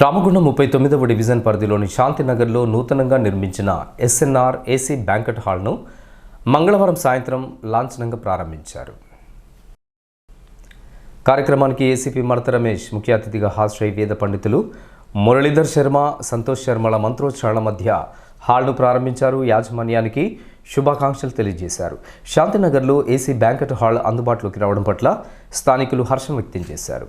రామగుండం ముప్పై తొమ్మిదవ డివిజన్ పరిధిలోని శాంతినగర్లో నూతనంగా నిర్మించిన ఎస్ఎన్ఆర్ ఏసీ బ్యాంకెట్ హాల్ను మంగళవారం సాయంత్రం లాంఛనంగా ప్రారంభించారు. కార్యక్రమానికి ఏసీపీ మడత రమేష్ ముఖ్య అతిథిగా హాజరై వేద పండితులు మురళీధర్ శర్మ సంతోష్ శర్మల మంత్రోచ్చారణ మధ్య హాల్ను ప్రారంభించారు. యాజమాన్యానికి శుభాకాంక్షలు తెలియజేశారు. శాంతినగర్లో ఏసీ బ్యాంకెట్ హాల్ అందుబాటులోకి రావడం పట్ల స్థానికులు హర్షం వ్యక్తం చేశారు.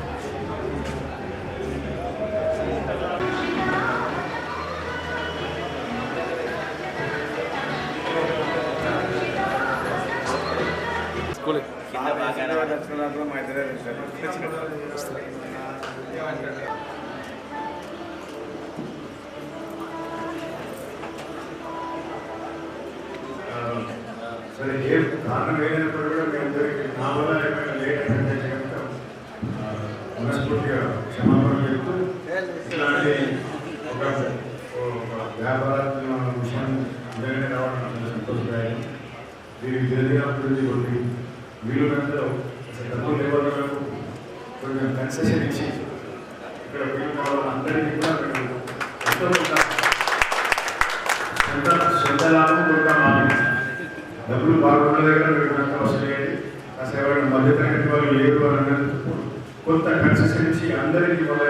సరే ఏ కారణం ఏదైనప్పుడు కూడా మీ అందరికీ నా వల్ల ఏమైనా లేట్ అయిందంటే కనుక ఆ, మనస్ఫూర్తిగా క్షమాపణ చెప్తూ ఇట్లాంటి ఒక ఒక వ్యాపారాత్మక విషయం నిజంగానే రావడం నాకు సంతోషదాయం దీనికి జరిగిన అభివృద్ధి వీళ్ళందరూ వీలునంతలో అసలు డబ్బులు కొంచెం కన్సెషన్ ఇచ్చి ఇక్కడ వీలు కావాలి అందరికీ కూడా ఎంతో కొంత సొంత సొంత లాభం కూడా డబ్బులు బాగున్న దగ్గర మీకు ఎంత వస్తాయండి అసలు ఎవరైనా మధ్యతరగతి వాళ్ళు లేరు అని అన్నప్పుడు కొంత కన్సెషన్ ఇచ్చి అందరికీ వాళ్ళ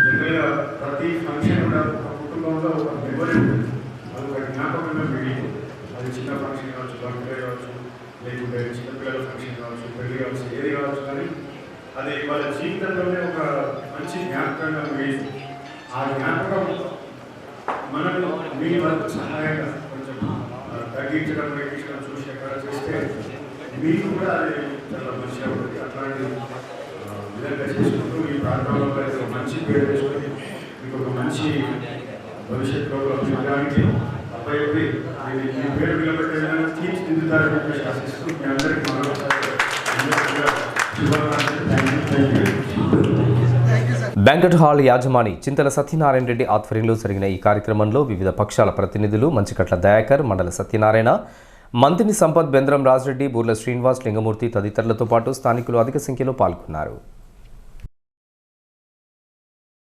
జనరల్గా ప్రతి ఫంక్షన్ కూడా ఒక కుటుంబంలో ఒక మెమరీ ఉంటుంది. అది ఒక జ్ఞాపకంగా మిగిలి అది చిన్న ఫంక్షన్ కావచ్చు బర్త్డే కావచ్చు లేకుంటే చిన్నపిల్లల ఫంక్షన్ కావచ్చు పెళ్ళి కావచ్చు ఏది కావచ్చు కానీ అది వాళ్ళ జీవితంలోనే ఒక మంచి జ్ఞాపకంగా మిగిలి ఆ జ్ఞాపకం మనల్ని మీ వరకు సహాయంగా కొంచెం తగ్గించడం తగ్గించడం చూసి ఎక్కడ చేస్తే మీకు కూడా అది చాలా మంచిగా ఉంటుంది. అట్లాంటి విధంగా చేసుకుంటూ ఈ ప్రాంతంలో ఒక మంచి పేరు తెచ్చుకొని మీకు ఒక మంచి భవిష్యత్తులో చూడడానికి అబ్బాయి మీ పేరు నిలబెట్టేదా విధంగా చెప్పి మీ అందరికీ బ్యాంకెట్ హాల్ యాజమాని చింతల సత్యనారాయణ రెడ్డి ఆధ్వర్యంలో జరిగిన ఈ కార్యక్రమంలో వివిధ పక్షాల ప్రతినిధులు మంచికట్ల దయాకర్ మండల సత్యనారాయణ మంత్రిని సంపత్ బెంద్రం రాజరెడ్డి బూర్ల శ్రీనివాస్ లింగమూర్తి తదితరులతో పాటు స్థానికులు అధిక సంఖ్యలో పాల్గొన్నారు.